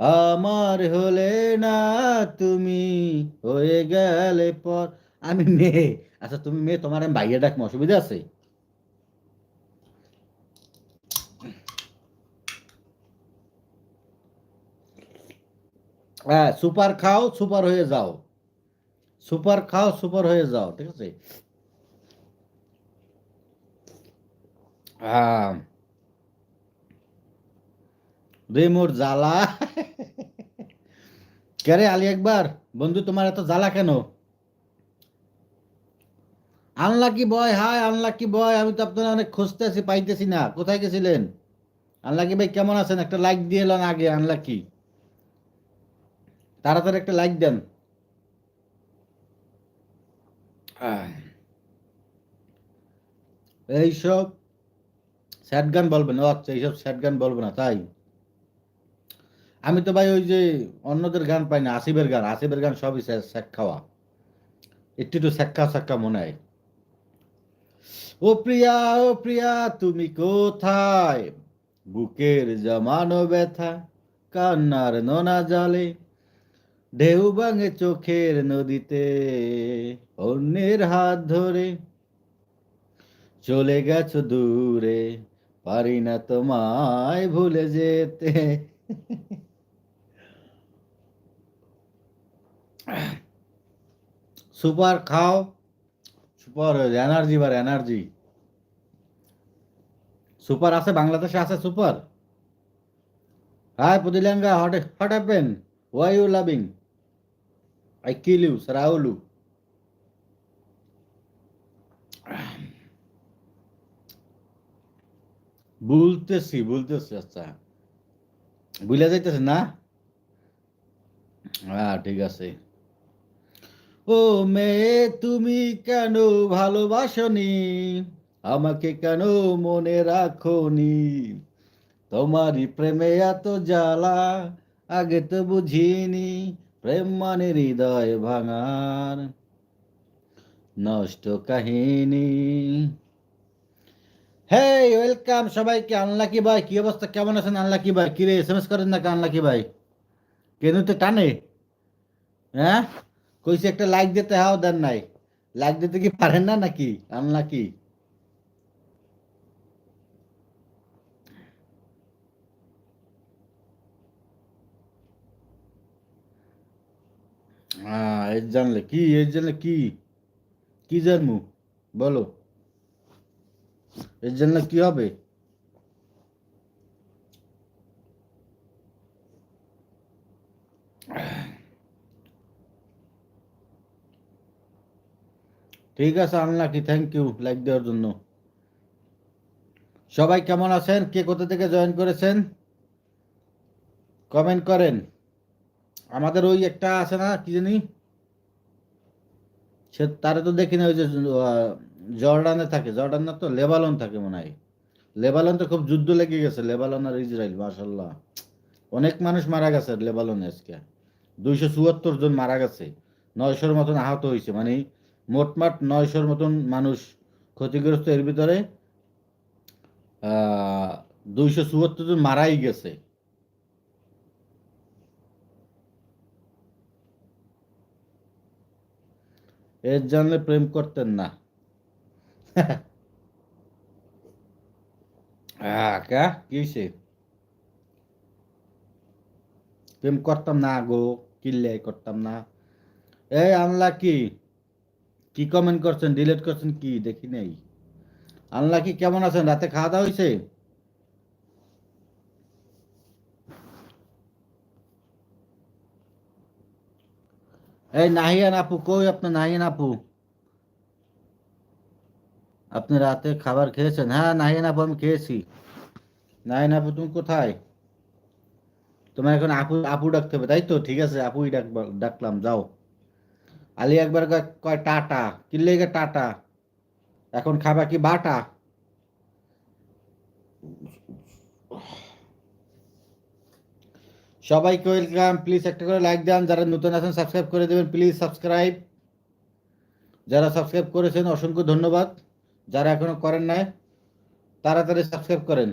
আমার হলে না তুমি হয়ে গেলে পর। আমি মেয়ে। আচ্ছা তুমি মেয়ে, তোমার আমি ভাইয়া ডাকবো অসুবিধা আছে? হ্যাঁ সুপার খাও, সুপার হয়ে যাও। সুপার খাও, সুপার হয়ে যাও, ঠিক আছে? হ্যাঁ রে মোর জ্বালা। কেরে আলী একবার? বন্ধু, তোমার এত জ্বালা কেন? Unlucky boy, hi, unlucky boy, আমি তো আপনার অনেক খুঁজতেছি, পাইতেছি না। কোথায় গেছিলেন? আনলাকি ভাই, কেমন আছেন? একটা লাইক দিয়ে এলেন আগে, আনলাকি। তাড়াতাড়ি একটা লাইক দেন। এইসব স্যাড গান বলবেন। ও আচ্ছা এইসব স্যাড গান বলব না, তাই? আমি তো ভাই ওই যে অন্যদের গান পাই না, আসিফের গান আসিফের গান সবই খাওয়া। একটু একটু স্যাক্কা স্যাক্কা মনে হয়। ও প্রিয়া ও প্রিয়া, তুমি কোথায়? বুকের জমানো ব্যথা, কান্নার নোনা জালে, ঢেউ ভাঙে চোখের নদীতে, অন্যের হাত ধরে। চলে গেছো দূরে, পারি না তোমায় ভুলে যেতে। সুপার খাও, super energy bar energy super আছে, বাংলাদেশে আছে super. Hi পুদিলেঙ্গা hot hot happen why you loving I kill you সারাউলু বলতেছি বলতেছি আচ্ছা। বুঝলে যাইতেছে না? হ্যাঁ ঠিক আছে। ও মেয়ে, তুমি কেন ভালোবাসনি? আমাকে কেন মনে রাখনি? তোমারই প্রেমে এত জ্বালা, আগে তো বুঝিনি প্রেম মানে হৃদয় ভাঙার নষ্ট কাহিনী। হেই, ওয়েলকাম সবাইকে, আনলাকি ভাই, কি অবস্থা, কেমন আছেন? আনলাকি ভাই, কিরে এস এম এস করেন নাকি আনলাকি ভাই? কেন তো টানে? হ্যাঁ? কইছে একটা লাইক দিতে, হাও, দেন নাই। লাইক দিতে কি পারেন না নাকি? আনলাকি হ্যাঁ এর জানলে কি এর জানলে কি? কি জানমু? বলো। এর জন্য কি হবে? ঠিক আছে আনলাকি থ্যাংক ইউ লাইক দেওয়ার জন্য। সবাই কেমন আছেন? কে কোথা থেকে জয়েন করেছেন? কমেন্ট করেন। আমাদের ওই একটা আছে না, কি জানি? সে তারা তো দেখি না, ওই যে জর্ডানে থাকে। জর্ডান না তো লেবালন থাকে মনে হয়। লেবালন তো খুব যুদ্ধ লেগে গেছে লেবালন আর ইসরায়েল মাশাল্লাহ অনেক মানুষ মারা গেছে লেবালনে আজকে। দুইশো চুয়াত্তর জন মারা গেছে। নয়শোর মতন আহত হয়েছে মানে মোটমাট নয়শোর মতন মানুষ ক্ষতিগ্রস্ত। এর ভিতরে দুইশো চুয়াত্তর জন মারাই গেছে। এর জানলে প্রেম করতেন না। কা প্রেম করতাম না গো কিল্লে করতাম না। এই আনলা কি কি কমেন্ট করছেন ডিলিট করছেন কি, দেখি নাই। আনলা কি কেমন আছেন, রাতে খাওয়া দাওয়া হয়েছে এই নাহিয়ান আপু, কই আপনার নাহিয়ান আপু? আপনি রাতে খাবার খেয়েছেন? হ্যাঁ নাহিয়ান আপু, আমি খেয়েছি। নাহিয়ান আপু, তুমি কোথায়? তোমার এখন আপু আপু ডাকতে হবে, তাই তো? ঠিক আছে, আপুই ডাক ডাকলাম, যাও। আলী একবার কয় টাটা। কিনলে গে টাটা? এখন খাবা কি বাটা? সবাইকে ওয়েলকাম। প্লিজ একটা করে লাইক দেন। যারা নতুন আছেন, সাবস্ক্রাইব করে দেবেন। Please subscribe. যারা সাবস্ক্রাইব করেছেন, অসংখ্য ধন্যবাদ। যারা এখনও করেন নাই, তাড়াতাড়ি সাবস্ক্রাইব করেন।